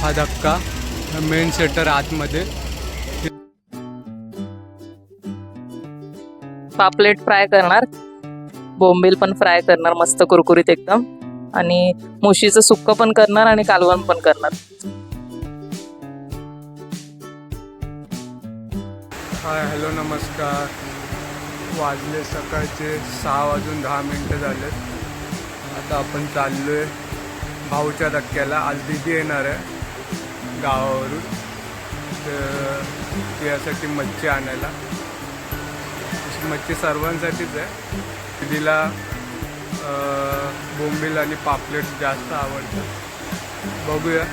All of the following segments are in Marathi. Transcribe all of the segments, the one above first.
हा धक्का मेन सेटर आतमध्ये. पापलेट फ्राय करणार. बोंबील पण फ्राय करणार मस्त कुरकुरीत एकदम. आणि मुशीचं सुक्क पण करणार आणि कालवण पण करणार. हाय हॅलो नमस्कार. वाजले सकाळचे सहा वाजून दहा मिनटं झालेत. आता आपण चाललो आहे भाऊच्या धक्क्याला. आज दिदी येणार आहे. गावावरून तर यासाठी मच्छी आणायला. अशी मच्छी सर्वांसाठीच आहे. तिला बोंबील आणि पापलेट जास्त आवडतं. बघूया.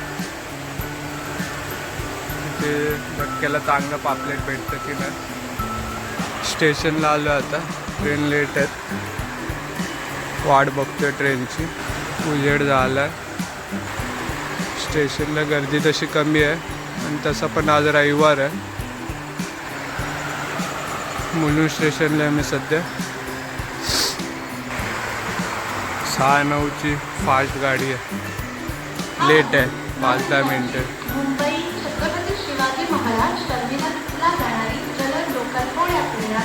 तिथे धक्क्याला चांगलं पापलेट भेटतं की नाही. स्टेशनला आलो आता. ट्रेन लेट आहेत वाट बघतोय ट्रेनची. उजेड झाला आहे स्टेशनला गर्दी तशी कमी आहे आणि तसा पण आज रविवार आहे. मुलुंड स्टेशनला आहे मी सध्या. सहा नऊची फास्ट गाडी आहे. लेट आहे पाच दहा मिनटं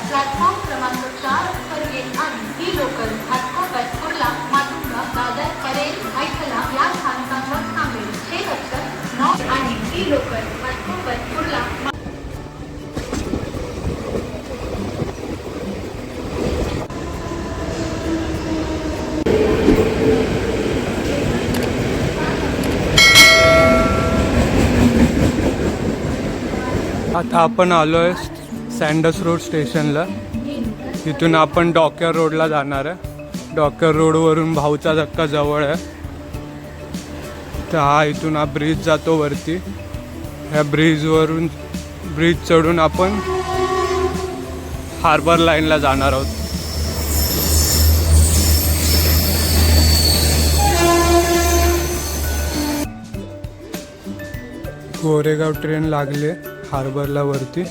प्लॅटफॉर्म क्रमांक चार वर येत आहे ही लोकल लोकल कुर्ला आता आपण आलो आहे सँडस रोड स्टेशनला तिथून आपण डॉक्यार रोडला जाणार आहे. डॉक्यार रोडवरून भाऊचा धक्का जवळ आहे. तर हा इथून हा ब्रिज जातो वरती. ह्या ब्रिजवरून ब्रिज चढून आपण हार्बर लाईनला जाणार आहोत. गोरेगाव ट्रेन लागले हार्बरला वरती.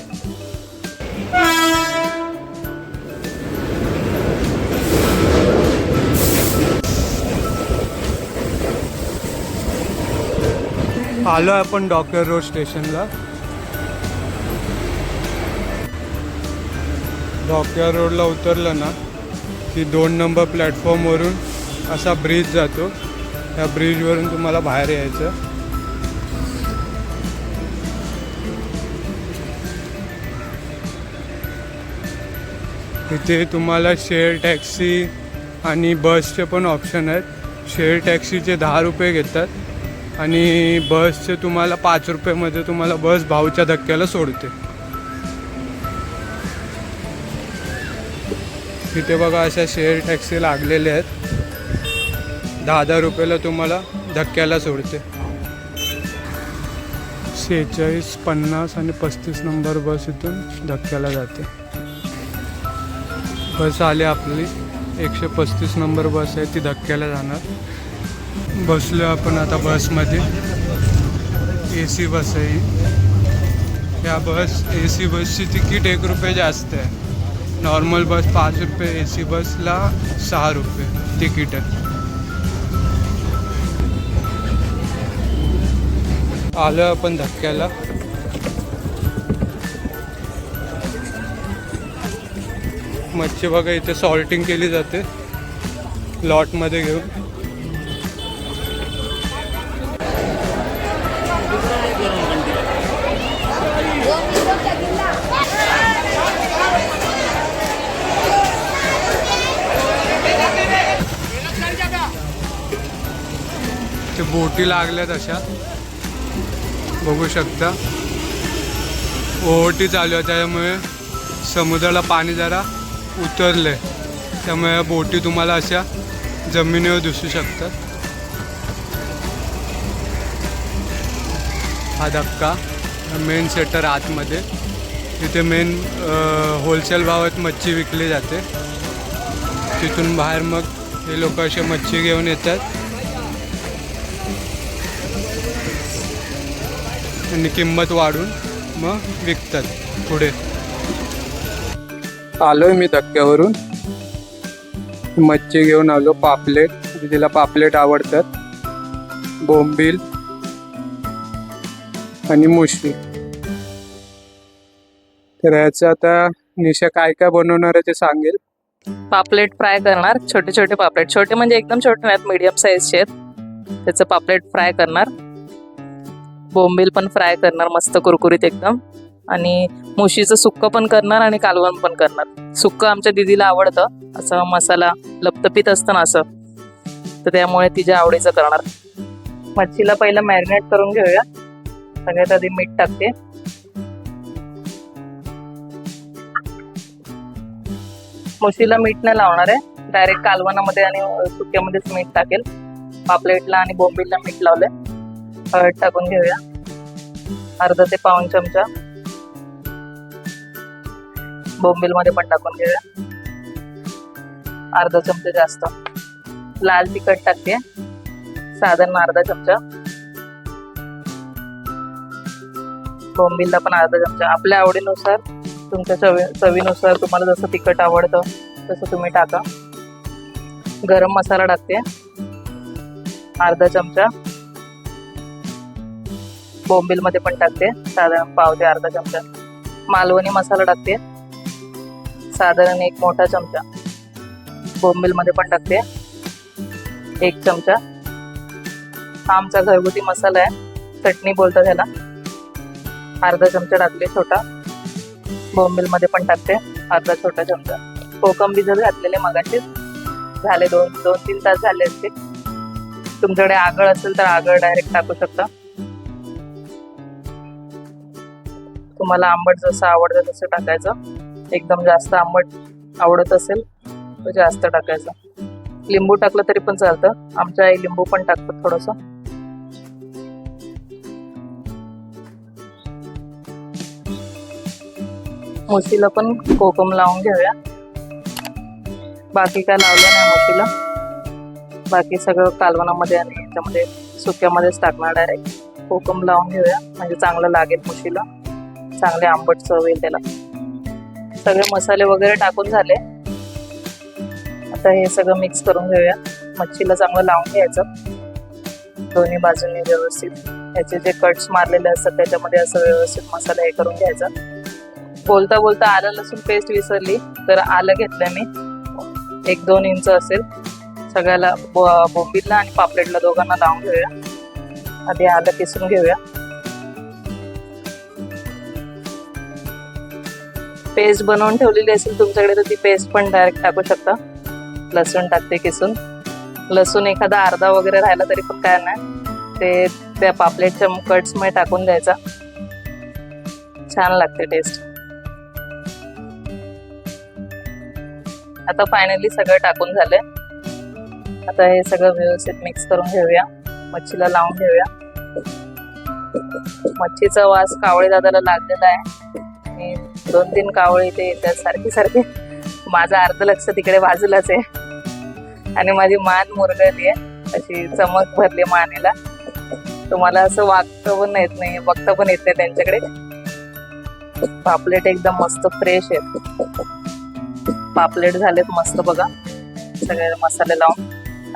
आलो आहे आपण डॉक्टर रोड स्टेशनला. डॉक्टर रोडला उतरलं ना की दोन नंबर प्लॅटफॉर्मवरून असा ब्रिज जातो. त्या ब्रिजवरून तुम्हाला बाहेर यायचं. इथे तुम्हाला शेअर टॅक्सी आणि बसचे पण ऑप्शन आहेत. शेअर टॅक्सीचे दहा रुपये घेतात. आणि बसचे तुम्हाला पाच रुपयेमध्ये तुम्हाला बस भाऊच्या धक्क्याला सोडते. तिथे बघा अशा शेअर टॅक्सी लागलेल्या आहेत. दहा दहा रुपयाला तुम्हाला धक्क्याला सोडते. शेहेचाळीस पन्नास आणि पस्तीस नंबर बस इथून धक्क्याला जाते. बस आली आपली. एकशे पस्तीस नंबर बस आहे ती धक्क्याला जाणार. बसलो आपण आता बसमध्ये. ए सी बस आहे. ही. या बस ए सी बसची तिकीट एक रुपये जास्त आहे. नॉर्मल बस पाच रुपये ए सी बसला सहा रुपये तिकीट आहे. आलं आपण धक्क्याला. मच्छी बघा इथे सॉल्टिंग केली जाते. लॉटमध्ये घेऊन. बोटी लागल्यात अशा बघू शकता. ओहोटी चालू आहे त्यामुळे समुद्राला पाणी जरा उतरले त्यामुळे बोटी तुम्हाला अशा जमिनीवर दिसू शकतात. हा धक्का मेन सेटर आतमध्ये. तिथे मेन होलसेल भावात मच्छी विकली जाते. तिथून बाहेर मग हे लोक असे मच्छी घेऊन येतात. आणि किंमत वाढून मग विकतात पुढे. आलोय मी धक्क्यावरून. मच्छी घेऊन आलो पापलेट तिला पापलेट आवडतात. बोंबील आणि मुशी तर ह्याचं आता निशा काय काय बनवणार आहे ते सांगेल. पापलेट फ्राय करणार छोटे छोटे पापलेट. छोटे म्हणजे एकदम छोटे नाहीत मीडियम साईजचे आहेत. त्याचं पापलेट फ्राय करणार. बोंबील पण फ्राय करणार मस्त कुरकुरीत एकदम. आणि मुशीचं सुक्क पण करणार आणि कालवण पण करणार. सुक्क आमच्या दिदीला आवडतं. असं मसाला लपतपीत असतं ना असं. तर त्यामुळे तिच्या आवडीचं करणार. मच्छीला पहिलं मॅरिनेट करून घेऊया. सगळ्यात आधी मीठ टाकते. मुशीला मीठ नाही लावणार आहे. डायरेक्ट कालवणामध्ये आणि सुक्यामध्येच मीठ टाकेल. पापलेटला आणि बोंबीलला मीठ लावलंय. हळद टाकून घेऊया. अर्धा ते पाऊन चमचा. बोंबिलमध्ये पण टाकून घेऊया. अर्धा चमचा जास्त. लाल तिखट टाकते. साधारण अर्धा चमचा. बोंबीलला पण अर्धा चमचा. आपल्या आवडीनुसार तुमच्या चवी चवीनुसार तुम्हाला जसं तिखट आवडतं तसं तुम्ही टाका. गरम मसाला टाकते. अर्धा चमचा. बोंबीलमध्ये पण टाकते. साधारण पाव ते अर्धा चमचा. मालवणी मसाला टाकते. साधारण एक मोठा चमचा. बोंबीलमध्ये पण टाकते. एक चमचा. हा आमचा घरगुती मसाला आहे. चटणी बोलतात त्याला. अर्धा चमचा टाकले छोटा. बोंबीलमध्ये पण टाकते. अर्धा छोटा चमचा. कोकम भिजत घातलेले मगाशी झाले दोन दोन तीन तास झाले असते तुमच्याकडे आगळ असेल तर आगळ डायरेक्ट टाकू शकता. तुम्हाला आंबट जसं आवडतं तसं टाकायचं. एकदम जास्त आंबट आवडत असेल तर जास्त टाकायचं. लिंबू टाकलं तरी पण चालतं. आमच्या आई लिंबू पण टाकतात थोडंसं. मोशीला पण कोकम लावून घेऊया. बाकी काय लावलं नाही मोशीला बाकी सगळं कालवणामध्ये आणि याच्यामध्ये सुक्यामध्येच टाकणार डायरेक्ट कोकम लावून घेऊया. म्हणजे चांगलं लागेल मुशीला चांगले आंबट चव येईल त्याला. सगळे मसाले वगैरे टाकून झाले. आता हे सगळं मिक्स करून घेऊया. मच्छीला चांगलं लावून घ्यायचं. दोन्ही बाजूंनी व्यवस्थित. याचे जे कट्स मारलेले असतात त्याच्यामध्ये असं व्यवस्थित मसाला हे करून घ्यायचा. बोलता बोलता आलं लसूण पेस्ट विसरली तर आलं घेतलं मी. एक दोन इंच असेल. सगळ्याला बोंबीला आणि पापलेटला दोघांना लावून घेऊया. आधी आलं किसून घेऊया. पेस्ट बनवून ठेवलेली असेल तुमच्याकडे तर ती पेस्ट पण डायरेक्ट टाकू शकता. लसूण टाकते किसून. लसूण एखादा अर्धा वगैरे राहिला तरी पण काय नाही. ते त्या पापलेटच्या कट्समध्ये टाकून द्यायचा. छान लागते टेस्ट आता फायनली सगळं टाकून झालंय. आता हे सगळं व्यवस्थित मिक्स करून घेऊया. मच्छीला लावून घेऊया. मच्छीचा वास कावळे दादाला लागलेला आहे. आणि दोन तीन कावळे इथे येतात सारखे सारखे. माझं अर्ध लक्ष तिकडे बाजूलाच आहे. आणि माझी मान मुरगळली आहे. अशी चमक भरली मानेला. तुम्हाला असं वागतं पण येत नाही बघता पण येत नाही त्यांच्याकडे. पापलेट एकदम मस्त फ्रेश आहेत. पापलेट झालेत मस्त बघा. सगळे मसाले लावून.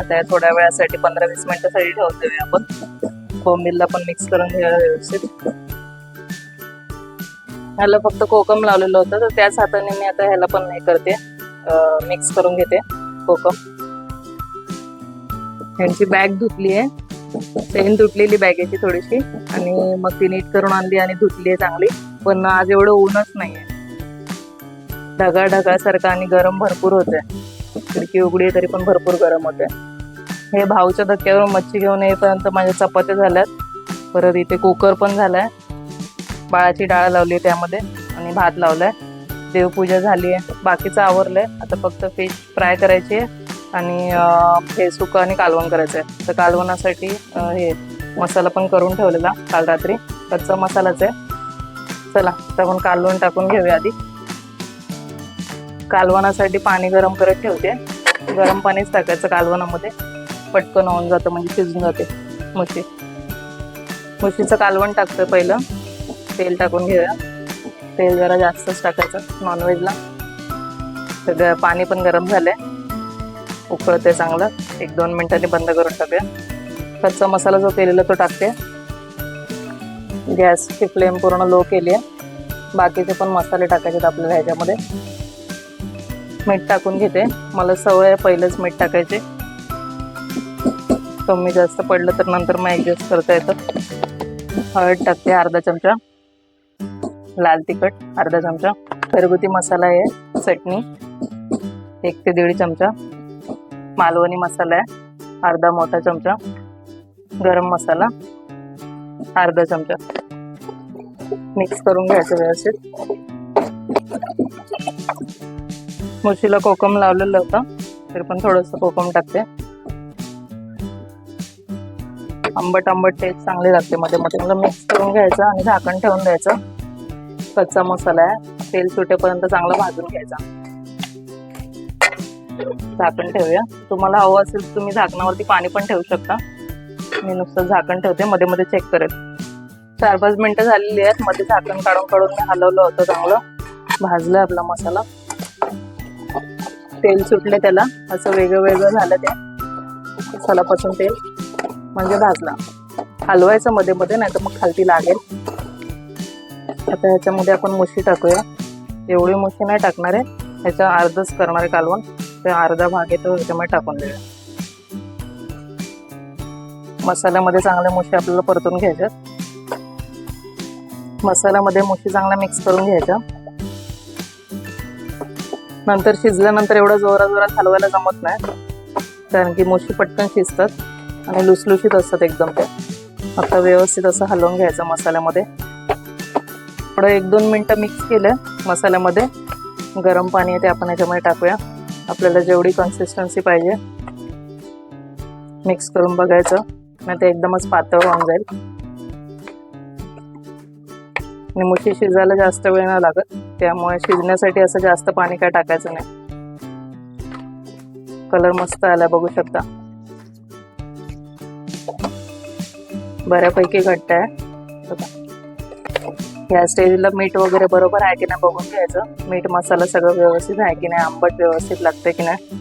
आता या थोड्या वेळासाठी पंधरा वीस मिनिटासाठी ठेवून आपण. कोंबीलला पण मिक्स करून घेऊया व्यवस्थित. ह्याला फक्त कोकम लावलेलं होतं तर त्याच हाताने मी आता ह्याला पण हे करते. मिक्स करून घेते कोकम. ह्यांची बॅग धुतली आहे. चेन तुटलेली बॅगेची थोडीशी. आणि मग ती नीट करून आणली आणि धुतली आहे चांगली. पण आज एवढं ऊनच नाहीये. ढगा ढगासारखं आणि गरम भरपूर होते खिडकी उघडी आहे तरी पण भरपूर गरम होते हे भाऊच्या धक्क्यावर मच्छी घेऊन येईपर्यंत माझ्या चपात्या झाल्यात. परत इथे कुकर पण झालाय. बाळाची डाळ लावली त्यामध्ये आणि भात लावलाय. देवपूजा झाली आहे. बाकीचं आवरलंय. आता फक्त फिश फ्राय करायची आहे आणि हे सुकं आणि कालवण करायचं आहे तर कालवणासाठी हे मसाला पण करून ठेवलेला काल रात्री. कच्चा मसालाच आहे. चला तर आपण कालवण टाकून घेऊया आधी. कालवणासाठी पाणी गरम करत ठेवते. गरम पाणीच टाकायचं कालवणामध्ये. पटकन होऊन जातं म्हणजे शिजून जाते. मशी. मशीचं कालवण टाकतं पहिलं. तेल टाकून घेऊया. तेल जरा जास्तच टाकायचं नॉनव्हेजला सगळं पाणी पण गरम झालंय. उकळते चांगलं. एक दोन मिनिटांनी बंद करून टाकूया. कच्चा मसाला जो केलेला तो टाकते. गॅसची फ्लेम पूर्ण लो केली आहे. बाकीचे पण मसाले टाकायचे आपल्याला ह्याच्यामध्ये. मीठ टाकून घेते. मला सवय आहे पहिलेच मीठ टाकायचे. कमी जास्त पडलं तर नंतर मग ॲडजस्ट करता येतं. हळद टाकते अर्धा चमचा. लाल तिखट अर्धा चमचा. घरगुती मसाला आहे चटणी एक ते दीड चमचा. मालवणी मसाला आहे अर्धा मोठा चमचा. गरम मसाला अर्धा चमचा. मिक्स करून घ्यायचं व्यवस्थित. मुशीला कोकम लावलेलं होतं तरी पण थोडंसं कोकम टाकते. आंबट आंबट टेस्ट चांगली लागते मध्ये मध्ये. मला मिक्स करून घ्यायचं आणि झाकण ठेवून द्यायचं. कच्चा मसाला आहे. तेल सुटेपर्यंत चांगला भाजून घ्यायचा. झाकण ठेवूया. तुम्हाला हवं असेल तर तुम्ही झाकणावरती पाणी पण ठेवू शकता. मी नुसतं झाकण ठेवते. मध्ये मध्ये चेक करेल. चार पाच मिनिटं झालेली आहेत. मध्ये झाकण काढून काढून मी हलवलं होतं चांगलं. भाजलं आपला मसाला. तेल सुटले त्याला. असं वेगळं वेगळं झालं ते. मसालापासून तेल म्हणजे भाजला. हलवायचं मध्ये मध्ये नाही तर मग खालती लागेल. आता ह्याच्यामध्ये आपण मुशी टाकूया. एवढी मुशी नाही टाकणार आहे. ह्याचा अर्धच करणार आहे कालवण. ते अर्धा भाग येतो ह्याच्यामध्ये टाकून देऊया. मसाल्यामध्ये चांगल्या मुशी आपल्याला परतून घ्यायच्या मसाल्यामध्ये मुशी चांगल्या मिक्स करून घ्यायच्या. नंतर शिजल्यानंतर एवढं जोरा जोरात हलवायला जमत नाही. कारण की मुशी पटकन शिजतात आणि लुसलुशीत असतात एकदम ते. आता व्यवस्थित असं हलवून घ्यायचं मसाल्यामध्ये. थोडं एक दोन मिनटं मिक्स केलं मसाल्यामध्ये. गरम पाणी आहे ते आपण याच्यामध्ये टाकूया. आपल्याला जेवढी कन्सिस्टन्सी पाहिजे. मिक्स करून बघायचं. नाही ते एकदमच पातळ होऊन जाईल. आणि मुशी शिजायला जास्त वेळ नाही लागत. त्यामुळे शिजण्यासाठी असं जास्त पाणी काय टाकायचं नाही. कलर मस्त आला बघू शकता. बऱ्यापैकी घट्ट आहे. ह्या या स्टेजला मीठ वगैरे बरोबर आहे की नाही बघून घ्यायचं. मीठ मसाला सगळं व्यवस्थित आहे की नाही? आंबट व्यवस्थित लागतंय की नाही?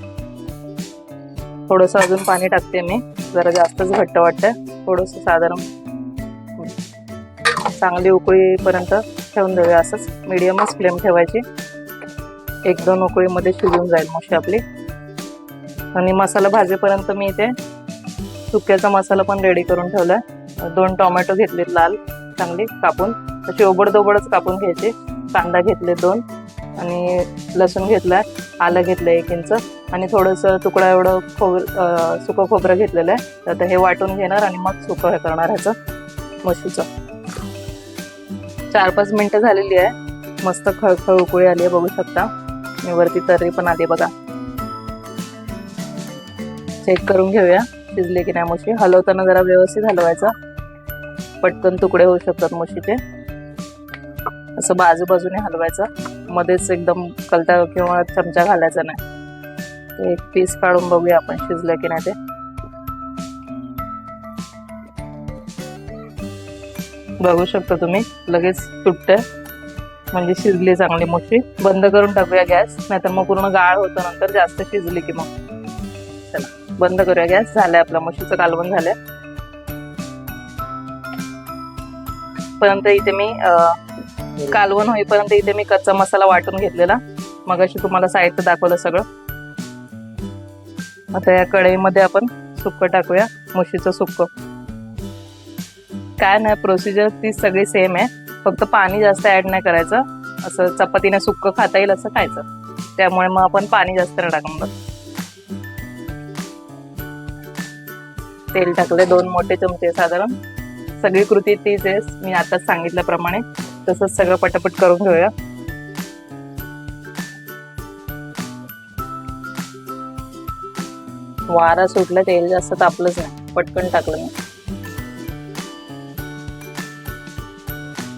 थोडंसं अजून पाणी टाकते मी. जरा जास्तच घट्ट वाटतं थोडंसं साधारण चांगली उकळीपर्यंत ठेवून देऊया असंच. मिडियमच फ्लेम ठेवायची. एक दोन उकळीमध्ये शिजून जाईल मशी आपली. आणि मसाला भाजेपर्यंत मी इथे सुक्याचा मसाला पण रेडी करून ठेवला दोन टोमॅटो घेतलेत लाल चांगली कापून. अशी ओबडदोबडच कापून घ्यायचे. कांदा घेतले दोन आणि लसूण घेतलाय आलं घेतलं एक इंच आणि थोडंसं तुकडा एवढं खोबर सुकं खोबरं घेतलेलं आहे. तर आता हे वाटून घेणार आणि मग सुकं हे करणार ह्याचं म्हशीचं. चार पाच मिनटं झालेली आहे. मस्त खळखळ उकळी आली आहे बघू शकता. आणि वरती तर्री पण आली बघा. चेक करून घेऊया शिजले की नाही मुशी हलवताना जरा व्यवस्थित हलवायचं. पटकन तुकडे होऊ शकतात मुशीचे असं बाजूबाजूने हलवायचं. मध्येच एकदम कलता किंवा चमचा घालायचा नाही. ते एक पीस काढून बघूया आपण शिजलं की नाही ते. बघू शकता तुम्ही लगेच तुटते म्हणजे शिजली चांगली मोठी. बंद करून टाकूया गॅस नाहीतर मग पूर्ण गाळ होतं नंतर जास्त शिजली की मग. चला बंद करूया गॅस झालंय आपलं म्हशीचं कालवण झालंय. परंतु इथे मी कालवण होईपर्यंत इथे मी कच्चा मसाला वाटून घेतलेला. मग अशी तुम्हाला साहित्य दाखवलं सगळं. आता या कढईमध्ये आपण सुक्क टाकूया म्हशीचं सुक्क. काय नाही प्रोसिजर ती सगळी सेम आहे. फक्त पाणी जास्त ऍड नाही करायचं. असं चपातीने सुक्क खाता येईल असं खायचं. त्यामुळे मग आपण पाणी जास्त नाही टाकून बघ तेल टाकले दोन मोठे चमचे साधारण. सगळी कृती तीच आहे. मी आताच सांगितल्याप्रमाणे. तसंच सगळं पटापट करून घेऊया. वारा सुटला तेल जास्त तापलंच नाही. पटकन टाकलं मी.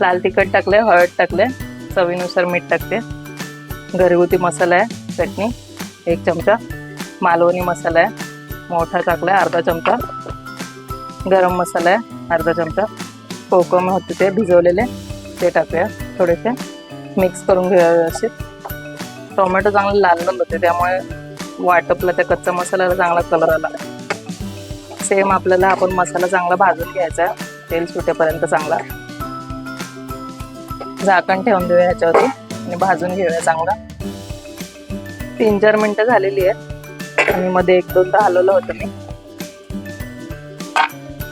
लाल तिखट टाकले हळद टाकले चवीनुसार मीठ टाकते. घरगुती मसाला आहे चटणी एक चमचा. मालवणी मसाला आहे मोठा टाकला अर्धा चमचा. गरम मसाला आहे अर्धा चमचा. कोकम होते ते भिजवलेले. ते टाकूया थोडेसे. मिक्स करून घेऊया व्यवस्थित. टोमॅटो चांगले लाल लाल होते त्यामुळे वाटपला त्या कच्चा मसाल्याला चांगला कलर आला. सेम आपल्याला आपण मसाला चांगला भाजून घ्यायचा तेल सुटेपर्यंत चांगला. झाकण ठेवून देऊया ह्याच्यावरती आणि भाजून घेऊया चांगला. तीन चार मिनटं झालेली आहे आणि मध्ये एक दोनदा हलवलं होतं मी.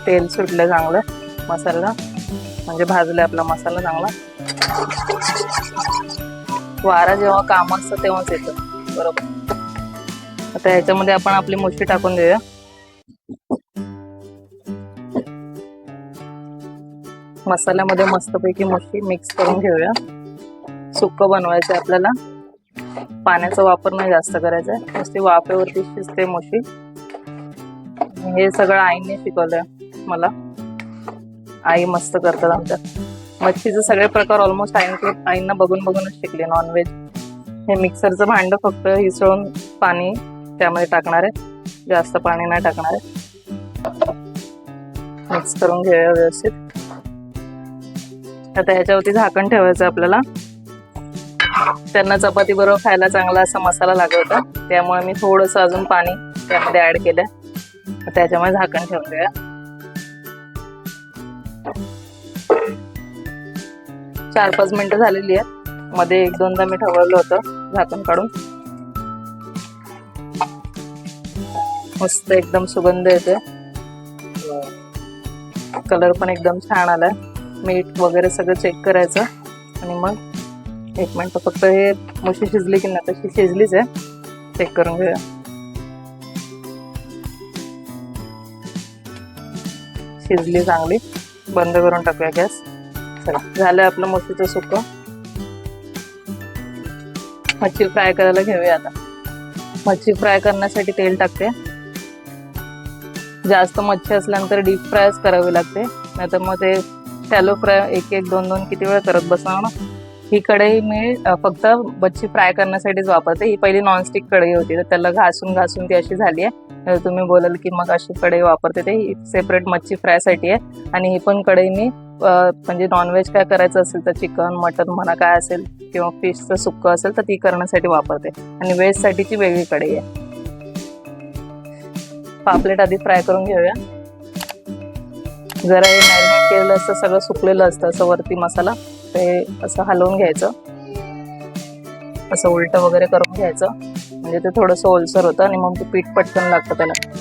तेल सुटलं चांगलं मसाला. म्हणजे भाजला आपला मसाला चांगला. वारा जेव्हा काम असतं तेव्हाच येतं बरोबर. आता ह्याच्यामध्ये आपण आपली मुशी टाकून देऊया. मसाल्यामध्ये मस्तपैकी मुशी मिक्स करून घेऊया. सुक्क बनवायचं आपल्याला. पाण्याचा वापर नाही जास्त करायचा आहे. नुसती वाफेवरती शिजते मुशी हे सगळं आईने शिकवलंय मला. आई मस्त करतात आमच्या मच्छीचे सगळे प्रकार ऑलमोस्ट आईन आईंना बघून बघूनच शिकले नॉनव्हेज हे मिक्सरचं भांड फक्त हिसळून पाणी त्यामध्ये टाकणार आहे. जास्त पाणी नाही टाकणार आहे. मिक्स करून घेऊया व्यवस्थित. आता ह्याच्यावरती झाकण ठेवायचं आपल्याला. त्यांना चपाती बरोबर खायला चांगला असा मसाला लागवता होता. त्यामुळे मी थोडंसं अजून पाणी त्यामध्ये ऍड केलं त्याच्यामुळे झाकण ठेवून देऊया. चार पाच मिनिटं झालेली आहेत. मध्ये एक दोनदा मी ठेवलं होतं. झाकण काढून. मस्त एकदम सुगंध येते कलर पण एकदम छान आलाय. मीठ वगैरे सगळं चेक करायचं. आणि मग एक मिनिट फक्त हे मुशी शिजली की नाही तशी शिजलीच आहे. चेक करून घेऊया. शिजली चांगली. बंद करून टाकूया गॅस. चला झालं आपलं मोतीचं सुकं. मच्छी फ्राय करायला घेऊया आता. मच्छी फ्राय करण्यासाठी तेल टाकते. जास्त मच्छी असल्यानंतर डीप फ्रायच करावी लागते. नाहीतर मग ते शॅलो फ्राय एक एक दोन दोन किती वेळ करत बसणार ना? ही कढई मी फक्त मच्छी फ्राय करण्यासाठीच वापरते. ही पहिली नॉनस्टिक कढई होती तर त्याला घासून घासून ती अशी झाली आहे. तर तुम्ही बोलाल की मग अशी कढई वापरते ते. ही सेपरेट मच्छी फ्रायसाठी आहे. आणि ही पण कढई मी म्हणजे नॉनव्हेज काय करायचं असेल तर चिकन मटन म्हणा काय असेल किंवा फिशचं सुक्क असेल तर ती करण्यासाठी वापरते. आणि व्हेजसाठीची वेगळी कढई आहे. पापलेट आधी फ्राय करून घेऊया. जरा हे मॅरिनेट केलेलं असतं सगळं सुकलेलं असतं असं वरती मसाला. ते असं हलवून घ्यायचं. असं उलट वगैरे करून घ्यायचं. म्हणजे ते थोडंसं ओलसर होतं आणि मग ते पीठ पटकन लागतं त्याला.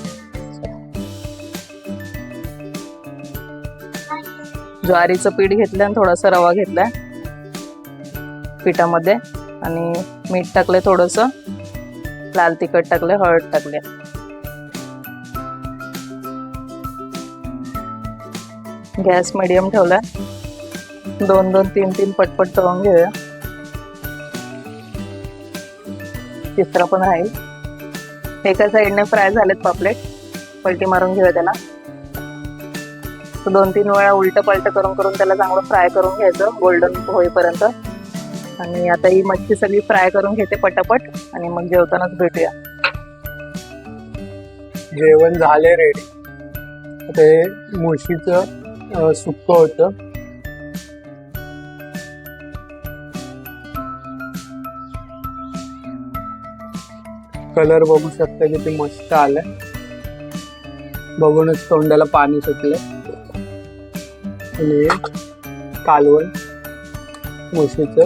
ज्वारीचं पीठ घेतलं आणि थोडासा रवा घेतलाय पिठामध्ये. आणि मीठ टाकलंय थोडंसं. लाल तिखट टाकले हळद टाकले गॅस मिडियम ठेवला दोन दोन तीन तीन पटपट तळून घेऊया. तिसरा पण राहील एका साईडने फ्राय झालेत पापलेट. पलटी मारून घेऊया त्याला. तर दोन तीन वेळा उलट पलट करून करून त्याला चांगलं फ्राय करून घ्यायचं गोल्डन होईपर्यंत. आणि आता ही मच्छी सगळी फ्राय करून घेते पटापट आणि मग जेवतानाच भेटूया. जेवण झाले रेडी ते हे मुशीचं सुक्क होतं. कलर बघू शकता किती मस्त आलाय. बघूनच तोंडाला पाणी सुटलं आणि कालवण मुशीचं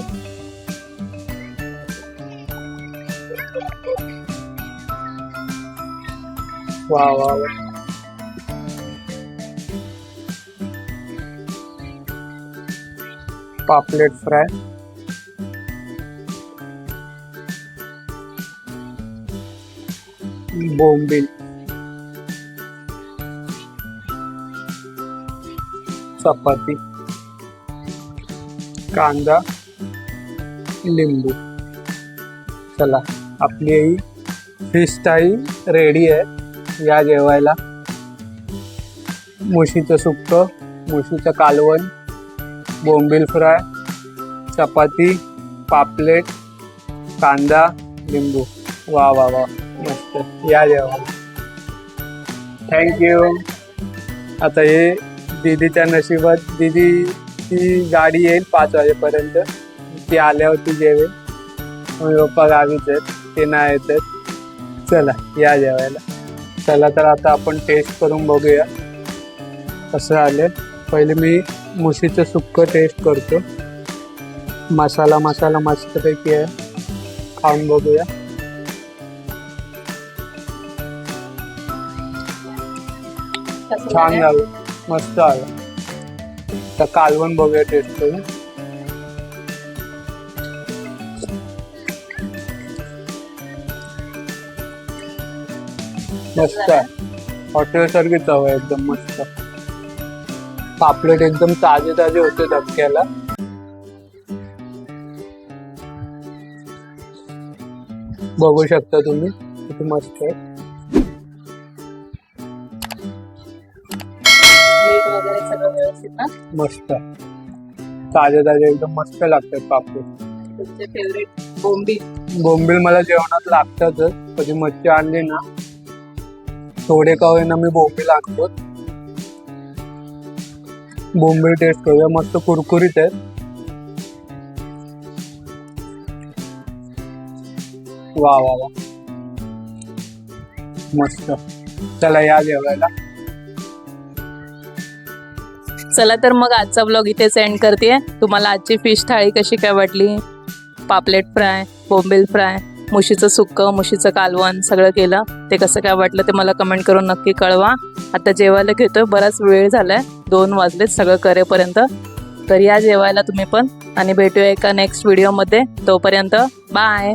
वा वा वा. पापलेट फ्राय. बोंबील. चपाती कांदा लिंबू. चला आपली ही फिश थाळी रेडी आहे. या जेवायला. मुशीचं सुक्क मुशीचं कालवण बोंबील फ्राय चपाती पापलेट कांदा लिंबू. वा वा वा मस्त. या जेवायला. थँक्यू आता हे दीदीच्या नशिबात दीदीची गाडी येईल पाच वाजेपर्यंत. ती आल्यावरती जेवेल. मम्मी पप्पा गावीच आहेत ते नाही येत आहेत चला या जेवायला. चला तर आता आपण टेस्ट करून बघूया. कसं आले पहिले मी मुशीचं सुक्क टेस्ट करतो. मसाला मसाला मस्तपैकी आहे. खाऊन बघूया. छान झालं. मस्त आलं. तर कालवण बघूया टेस्ट करून. मस्त आहे. हॉटेल सारखी चव आहे एकदम मस्त. पापलेट एकदम ताजे ताजे होते धक्क्याला. बघू शकता तुम्ही किती मस्त आहे. व्यवस्थित ना? मस्त. ताजे ताजे एकदम मस्त लागतात पापलेट तुमचे फेवरेट बोंबी बोंबील मला जेवणात लागतातच. कधी मच्छी आणली ना थोडे का होईना मी बोंबील आणतो बोंबील टेस्ट करूया. मस्त कुरकुरीत आहेत. वा वा वा. मस्त. चला या जेवायला. चला तर मग आजचा ब्लॉग इथे सेंड करते. तुम्हाला आजची फिश थाळी कशी काय वाटली? पापलेट फ्राय बोंबील फ्राय मुशीचं सुक्कं मुशीचं कालवण सगळं केलं. ते कसं काय वाटलं ते मला कमेंट करून नक्की कळवा. आता जेवायला घेतोय बराच वेळ झालाय. दोन वाजलेत सगळं करेपर्यंत. तर या जेवायला तुम्ही पण. आणि भेटूया एका नेक्स्ट व्हिडिओमध्ये तोपर्यंत बाय